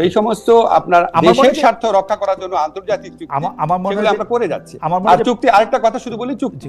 এই সমস্ত আপনার আমার দেশের স্বার্থ রক্ষা করার জন্য আন্তর্জাতিক চুক্তি আমার মনে হয় আমরা করে যাচ্ছি। আমার আর চুক্তি আরেকটা কথা শুধু বলি চুক্তি।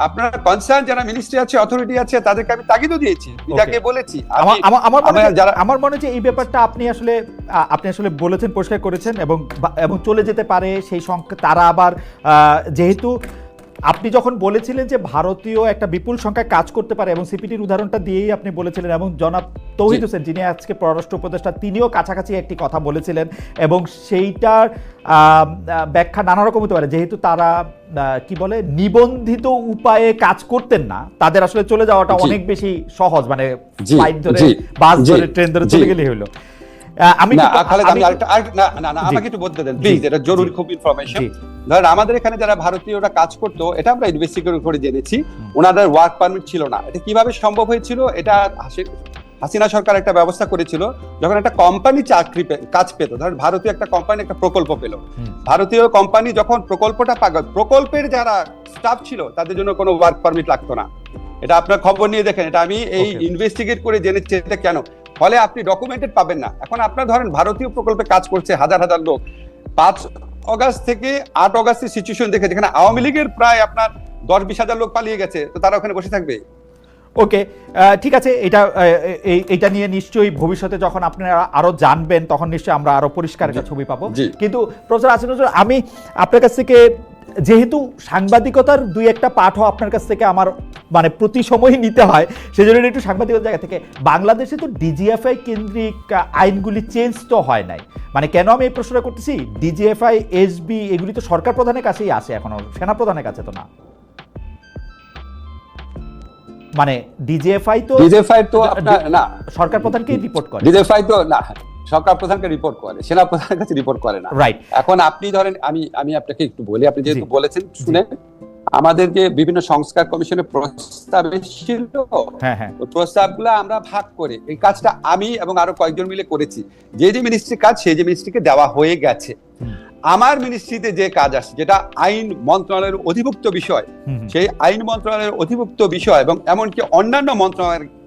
আপনার কনসার্ন যারা মিনিস্ট্রি আছে অথরিটি আছে তাদেরকে আমি তাগিদও দিয়েছি। যাকে বলেছি। আমার মনে যারা- আমার মনে যে এই ব্যাপারটা আপনি আসলে আপনি আসলে বলেছেন পরিষ্কার করেছেন এবং এবং চলে যেতে পারে সেই সংখ্যা তারা আবার আহ, যেহেতু আপনি যখন বলেছিলেন যে ভারতীয় একটা বিপুল সংখ্যায় কাজ করতে পারে এবং সিপিটির উদাহরণটা দিয়েই আপনি বলেছিলেন এবং জনাব তৌহিদ হোসেন যিনি আজকে পররাষ্ট্র উপদেষ্টা তিনিও কাছাকাছি একটি কথা বলেছিলেন এবং সেইটার ব্যাখ্যা নানা রকম হতে পারে। যেহেতু তারা আহ, কি বলে নিবন্ধিত উপায়ে কাজ করতেন না তাদের আসলে চলে যাওয়াটা অনেক বেশি সহজ মানে ফ্লাইট ধরে বাস ধরে ট্রেন ধরে। চলে গেলেই হলো। আমি না খালেদ আমি আমি- আরেকটা আরেকটা- না না না আমাকে একটু বলতে দেন প্লিজ এটা জরুরি খুব ইনফরমেশন ধরেন আমাদের এখানে যারা ভারতীয়রা কাজ করতো এটা আমরা ইনভেস্টিগেট করে জেনেছি। ওনাদের ওয়ার্ক পারমিট ছিল না। এটা কীভাবে সম্ভব হয়েছিল? এটা হাসিনা সরকার একটা ব্যবস্থা করেছিল যখন একটা কোম্পানি চাকরি কাজ পেত। ধরেন ভারতীয় একটা কোম্পানি একটা প্রকল্প পেল। ভারতীয় কোম্পানি যখন প্রকল্পটা পাগল প্রকল্পের যারা স্টাফ ছিল তাদের জন্য কোনো ওয়ার্ক পারমিট লাগতো না। এটা আপনার খবর নিয়ে দেখেন। এটা আমি এই ইনভেস্টিগেট করে জেনেছি এটা কেন? ফলে আপনি ডকুমেন্টেড পাবেন না। এখন আপনার ধরেন ভারতীয় প্রকল্পে কাজ করছে হাজার হাজার লোক। পাঁচ অগাস্ট থেকে আট অগাস্টের সিচুয়েশন দেখে যেখানে আওয়ামী লীগের প্রায় আপনার দশ বিশ হাজার লোক পালিয়ে গেছে তো তারা ওখানে বসে থাকবে? ওকে ঠিক আছে এটা এইটা নিয়ে নিশ্চয়ই ভবিষ্যতে যখন আপনারা আরও জানবেন তখন নিশ্চয়ই আমরা আরও পরিষ্কার একটা ছবি পাবো। কিন্তু প্রফেসর নজরুল আমি আপনার কাছ থেকে যেহেতু সাংবাদিকতার দুই একটা পাঠও আপনার কাছ থেকে আমার মানে প্রতি সময়ই নিতে হয় সেজন্য একটু সাংবাদিকতার জায়গা থেকে। বাংলাদেশে তো ডিজিএফআই কেন্দ্রিক আইনগুলি চেঞ্জ তো হয় নাই। মানে কেন আমি এই প্রশ্নটা করতেছি? ডিজিএফআই এসবি এগুলি তো সরকার প্রধানের কাছেই আসে এখনও সেনা প্রধানের কাছে তো না। মানে ডিজিএফআই তো ডিজেফাই তো আপনার না। সরকার প্রধানকেই রিপোর্ট করে। ডিজেফাই তো না। সরকার প্রধানকে রিপোর্ট করে সেনা প্রধানের কাছে রিপোর্ট করে না। রাইট এখন আপনি ধরেন আমি আমি আপনাকে একটু বলি আপনি যেহেতু বলেছেন শুনে আমাদের যে বিভিন্ন সংস্কার কমিশনের প্রস্তাব এসেছিল। হ্যাঁ হ্যাঁ। প্রস্তাবগুলো আমরা ভাগ করে এই কাজটা আমি এবং আরও কয়েকজন মিলে করেছি। যে যে মিনিস্ট্রির কাজ সেই যে মিনিস্ট্রিকে দেওয়া হয়ে গেছে। আমার মিনিস্ট্রিতে যে কাজ আসছে যেটা আইন মন্ত্রণালয়ের অধিভুক্ত বিষয়। সেই আইন মন্ত্রণালয়ের অধিভুক্ত বিষয় এবং এমনকি অন্যান্য মন্ত্রণালয়ের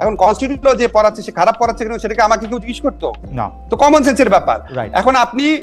এখন কনস্টিটিউট যে পড়াচ্ছে সে খারাপ পড়াচ্ছে কিনা সেটাকে আমাকে কেউ জিজ্ঞেস করতো? না। তো কমন সেন্সের ব্যাপার। এখন আপনি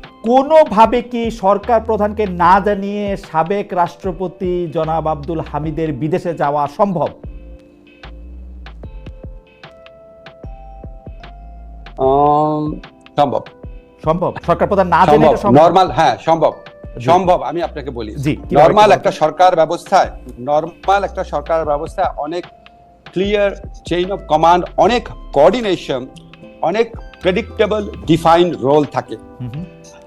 কোনোভাবে কি সরকার প্রধানকে না জানিয়ে সাবেক রাষ্ট্রপতি জনাব আব্দুল হামিদের বিদেশে যাওয়া সম্ভব? সম্ভব। সম্ভব? সরকার প্রধান না জেনে নর্মাল হ্যাঁ সম্ভব। সম্ভব আমি আপনাকে বলি। জি নর্মাল একটা সরকার ব্যবস্থায় নর্মাল একটা সরকার ব্যবস্থায় অনেক ক্লিয়ার চেইন অফ কমান্ড অনেক কোঅর্ডিনেশন অনেক প্রেডিক্টেবল ডিফাইন রোল থাকে।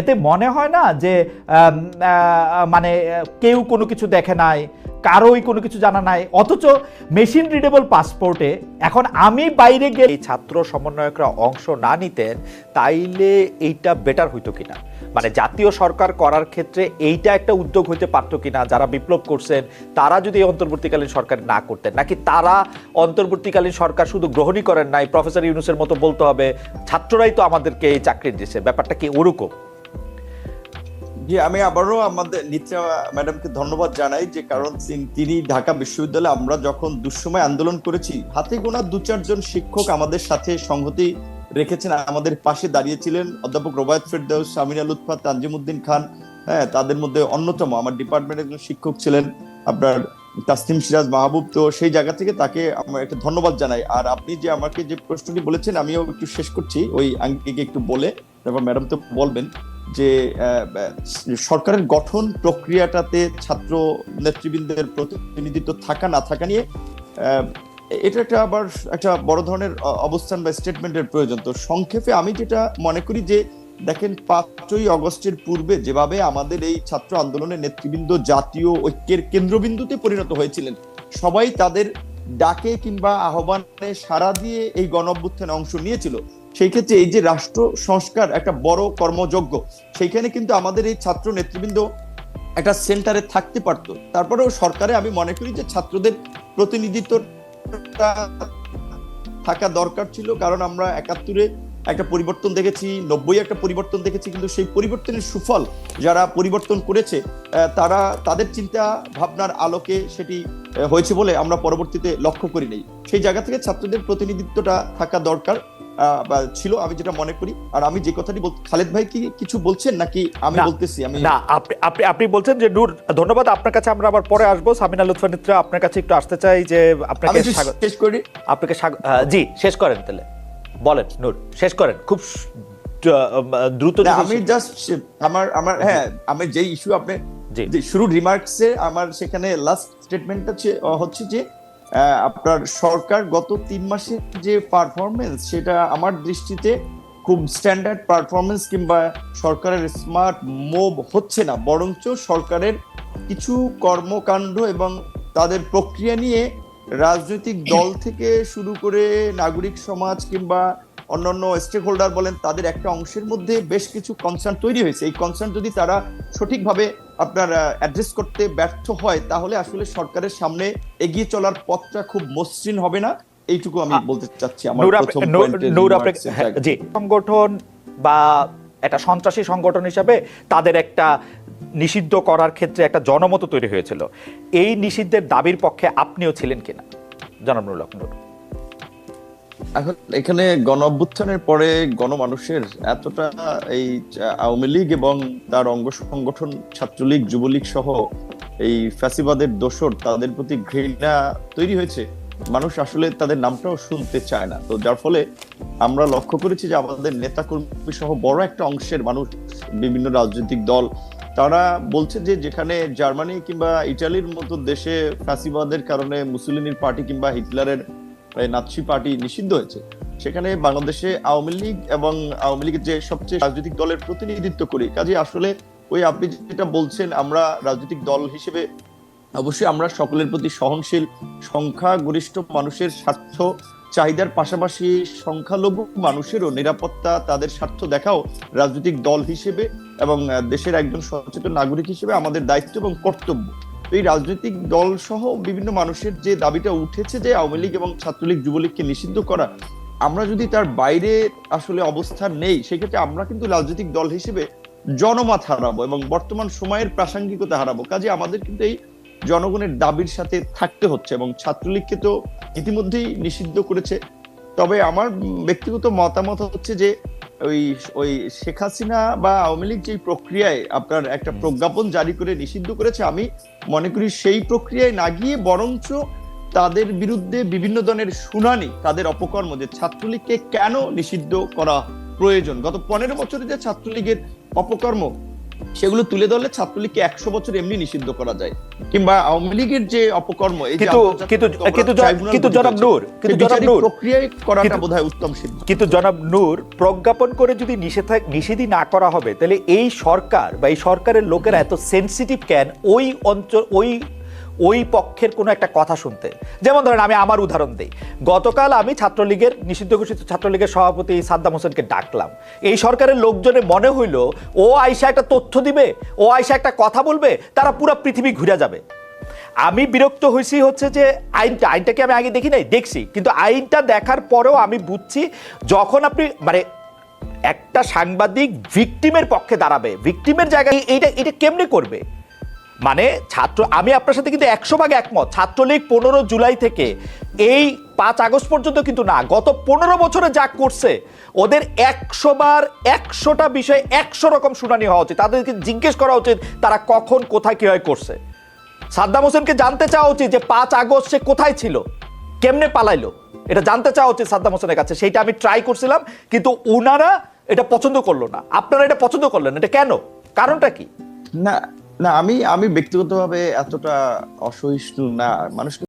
এতে মনে হয় না যে মানে কেউ কোনো কিছু দেখে নাই, কারোই কোনো কিছু জানা নাই, অথচ মেশিন রিডেবল পাসপোর্টে এখন আমি বাইরে গিয়ে এই ছাত্র সমন্বয়করা অংশ না নিতেন তাইলে এইটা বেটার হইতো কিনা? মানে জাতীয় সরকার করার ক্ষেত্রে এইটা একটা উদ্যোগ হইতে পারতো কিনা? যারা বিপ্লব করছেন, তারা যদি এই অন্তর্বর্তীকালীন সরকার না করতেন, নাকি তারা অন্তর্বর্তীকালীন সরকার শুধু গ্রহণই করেন নাই? প্রফেসর ইউনুসের মতো বলতে হবে, ছাত্ররাই তো আমাদেরকে এই চাকরি দিয়েছে, ব্যাপারটা কি ওরকম? জি, আমি আবারও আমাদের নিত্রা ম্যাডামকে ধন্যবাদ জানাই যে কারণ তিনি ঢাকা বিশ্ববিদ্যালয়ে আমরা যখন দুঃসময় আন্দোলন করেছি, হাতে গোনা দু চারজন শিক্ষক আমাদের সাথে সংহতি রেখেছেন, আমাদের পাশে দাঁড়িয়েছিলেন অধ্যাপক রোবায়ত ফেরদৌস, সামিনা লুৎফা, তানজিমুদ্দিন খান হ্যাঁ তাদের মধ্যে অন্যতম আমার ডিপার্টমেন্টের একজন শিক্ষক ছিলেন, আপনার তাসনিম সিরাজ মাহবুব। তো সেই জায়গা থেকে তাকে আমরা একটা ধন্যবাদ জানাই। আর আপনি যে আমাকে যে প্রশ্নটি বলেছেন, আমিও একটু শেষ করছি, ওই আঙ্কিকে একটু বলে, তারপর ম্যাডাম তো বলবেন। যে সরকারের গঠন প্রক্রিয়াটাতে ছাত্র নেতৃবৃন্দের প্রতিনিধিত্ব থাকা না থাকা নিয়ে এটা একটা আবার একটা বড় ধরনের অবস্থান বা স্টেটমেন্টের প্রয়োজন। তো সংক্ষেপে আমি যেটা মনে করি যে, দেখেন পাঁচই অগস্টের পূর্বে যেভাবে আমাদের এই ছাত্র আন্দোলনের নেতৃবৃন্দ জাতীয় ঐক্যের কেন্দ্রবিন্দুতে পরিণত হয়েছিলেন, সবাই তাদের ডাকে কিংবা আহ্বানে সাড়া দিয়ে এই গণ অভ্যুত্থানে অংশ নিয়েছিল। সেই ক্ষেত্রে এই যে রাষ্ট্র সংস্কার একটা বড় কর্মযজ্ঞ, সেইখানে কিন্তু আমাদের এই ছাত্র নেতৃবৃন্দ একটা সেন্টারে থাকতে পারতো। তারপরেও সরকারে আমি মনে করি যে ছাত্রদের প্রতিনিধিত্বটা থাকা দরকার ছিল, কারণ আমরা একাত্তরে একটা পরিবর্তন দেখেছি, নব্বই একটা পরিবর্তন দেখেছি, কিন্তু সেই পরিবর্তনের সুফল যারা পরিবর্তন করেছে তারা তাদের চিন্তা ভাবনার আলোকে সেটি হয়েছে বলে আমরা পরবর্তীতে লক্ষ্য করি নাই। সেই জায়গা থেকে ছাত্রদের প্রতিনিধিত্বটা থাকা দরকার। ছিল আমি যেটা মনে করি। আর আমি যে কথাটি বল খালেদ ভাই কি কিছু বলছেন নাকি আমি বলতেছি? আমি না আপনি আপনি আপনি বলছেন যে নূর ধন্যবাদ। আপনার কাছে আমরা আবার পরে আসব। সামিনা লুৎফা নিত্রা আপনার কাছে একটু আসতে চাই যে আপনাকে স্বাগত শেষ করি। আপনাকে স্বাগত জি শেষ করেন তাহলে। বলেন নূর শেষ করেন। খুব দ্রুত আমি জাস্ট আমার আমার হ্যাঁ আমি যে ইস্যু আপনি শুরুর রিমার্কসে আমার সেখানে লাস্ট স্টেটমেন্টটা হচ্ছে যে আপনার সরকার গত তিন মাসের যে পারফরমেন্স সেটা আমার দৃষ্টিতে খুব স্ট্যান্ডার্ড পারফরমেন্স কিংবা সরকারের স্মার্ট মুভ হচ্ছে না। বরঞ্চ সরকারের কিছু কর্মকাণ্ড এবং তাদের প্রক্রিয়া নিয়ে রাজনৈতিক দল থেকে শুরু করে নাগরিক সমাজ কিংবা অন্যান্য স্টেক হোল্ডার বলেন তাদের একটা অংশের মধ্যে বেশ কিছু কনসার্ন তৈরি হয়েছে। এই কনসার্ন যদি তারা সঠিকভাবে আপনার অ্যাড্রেস করতে ব্যর্থ হয় তাহলে আসলে সরকারের সামনে এগিয়ে চলার পথটা খুব মসৃণ হবে না। এইটুকু আমি বলতে চাচ্ছি আমার প্রথম হ্যাঁ। জি। সংগঠন বা একটা সন্ত্রাসী সংগঠন হিসাবে তাদের একটা নিষিদ্ধ করার ক্ষেত্রে একটা জনমত তৈরি হয়েছিল। এই নিষিদ্ধের দাবির পক্ষে আপনিও ছিলেন কিনা? জনাব নূর। এখন এখানে গণ অভ্যুত্থানের পরে গণমানুষের এতটা এই আওয়ামী লীগ এবং তার অঙ্গ সংগঠন, ছাত্রলীগ, যুবলীগ সহ এই ফ্যাসিবাদের দোসর তাদের প্রতি ঘৃণা তৈরি হয়েছে। মানুষ আসলে তাদের নামটাও শুনতে চায় না। তো যার ফলে আমরা লক্ষ্য করেছি যে আমাদের নেতা কর্মী সহ বড় একটা অংশের মানুষ, বিভিন্ন রাজনৈতিক দল, তারা বলছে যে যেখানে জার্মানি কিংবা ইটালির মতো দেশে ফ্যাসিবাদের কারণে মুসলিনির পার্টি কিংবা হিটলারের নাৎসি পার্টি নিষিদ্ধ হয়েছে। সেখানে বাংলাদেশে আওয়ামী লীগ এবং আওয়ামী লীগের যে সবচেয়ে রাজনৈতিক দলের প্রতিনিধিত্ব করি, কাজে আসলে ওই আপনি যেটা বলছেন, আমরা রাজনৈতিক দল হিসেবে অবশ্যই আমরা সকলের প্রতি সহনশীল, সংখ্যাগরিষ্ঠ মানুষের স্বার্থ, চাহিদার পাশাপাশি সংখ্যালঘু মানুষেরও নিরাপত্তা, তাদের স্বার্থ দেখাও রাজনৈতিক দল হিসেবে এবং দেশের একজন সচেতন নাগরিক হিসেবে আমাদের দায়িত্ব এবং কর্তব্য। এই রাজনৈতিক দল সহ বিভিন্ন মানুষের যে দাবিটা উঠেছে যে আওয়ামী লীগ এবং ছাত্রলীগ, যুবলীগকে নিষিদ্ধ করা, আমরা যদি তার বাইরে আসলে অবস্থান নেই, সেক্ষেত্রে আমরা কিন্তু রাজনৈতিক দল হিসেবে জনমত হারাবো এবং বর্তমান সময়ের প্রাসঙ্গিকতা হারাবো। কাজে আমাদের কিন্তু এই জনগণের দাবির সাথে থাকতে হচ্ছে এবং ছাত্রলীগকে তো ইতিমধ্যেই নিষিদ্ধ করেছে। তবে আমার ব্যক্তিগত মতামত হচ্ছে যে ওই ওই শেখ হাসিনা বা আওয়ামী লীগ যে প্রক্রিয়ায় আপনার একটা প্রজ্ঞাপন জারি করে নিষিদ্ধ করেছে, আমি মনে করি সেই প্রক্রিয়ায় না গিয়ে বরঞ্চ তাদের বিরুদ্ধে বিভিন্ন ধরনের শুনানি, তাদের অপকর্ম যে ছাত্রলীগকে কেন নিষিদ্ধ করা প্রয়োজন? গত পনেরো বছরে যে ছাত্রলীগের অপকর্ম সেগুলো তুলে ধরলে ছাত্রলীগকে একশো বছর এমনি নিষিদ্ধ করা যায়। কিংবা আওয়ামী লীগের যে অপকর্ম কিন্তু জনাব। নূর কিন্তু জনাব নূর প্রক্রিয়ায় করাটা বোধহয় উত্তম সিদ্ধ কিন্তু জনাব নূর প্রজ্ঞাপন করে যদি নিষেধ নিষেধই না করা হবে তাহলে এই সরকার বা এই সরকারের লোকেরা এত সেন্সিটিভ কেন? ওই অঞ্চল ওই ওই পক্ষের কোনো একটা কথা শুনতে। যেমন ধরেন আমি আমার উদাহরণ দিই। গতকাল আমি ছাত্রলীগের, নিষিদ্ধ ঘোষিত ছাত্রলীগের সভাপতি সাদ্দাম হোসেনকে ডাকলাম। এই সরকারের লোকজনে মনে হইল, ও আয়সা একটা তথ্য দিবে, ও আয়সা একটা কথা বলবে, তারা পুরো পৃথিবী ঘুরে যাবে। আমি বিরক্ত হয়েছি হচ্ছে যে আইনটা আইনটাকে আমি আগে দেখি নাই? দেখছি। কিন্তু আইনটা দেখার পরেও আমি বুঝছি, যখন আপনি মানে একটা সাংবাদিক ভিকটিমের পক্ষে দাঁড়াবে, ভিকটিমের জায়গায়, এইটা এটা কেমনে করবে? মানে ছাত্র, আমি আপনার সাথে কিন্তু একশো ভাগ একমত, ছাত্রলীগ পনেরো জুলাই থেকে এই পাঁচ আগস্ট পর্যন্ত কিন্তু না, গত পনেরো বছরে যা করছে, ওদের একশো বার একশোটা বিষয়ে একশো রকম শুনানি হওয়া উচিত। তাদেরকে জিজ্ঞেস করা উচিত, তারা কখন, কোথায়, কীভাবে করছে। সাদ্দাম হোসেনকে জানতে চাওয়া উচিত যে পাঁচ আগস্ট সে কোথায় ছিল, কেমনে পালাইলো। এটা জানতে চাওয়া উচিত সাদ্দাম হোসেনের কাছে, সেইটা আমি ট্রাই করছিলাম, কিন্তু ওনারা এটা পছন্দ করল না। আপনারা এটা পছন্দ করলেন এটা কেন? কারণটা কি? না না আমি আমি ব্যক্তিগতভাবে এতটা অসহিষ্ণু না। মানুষকে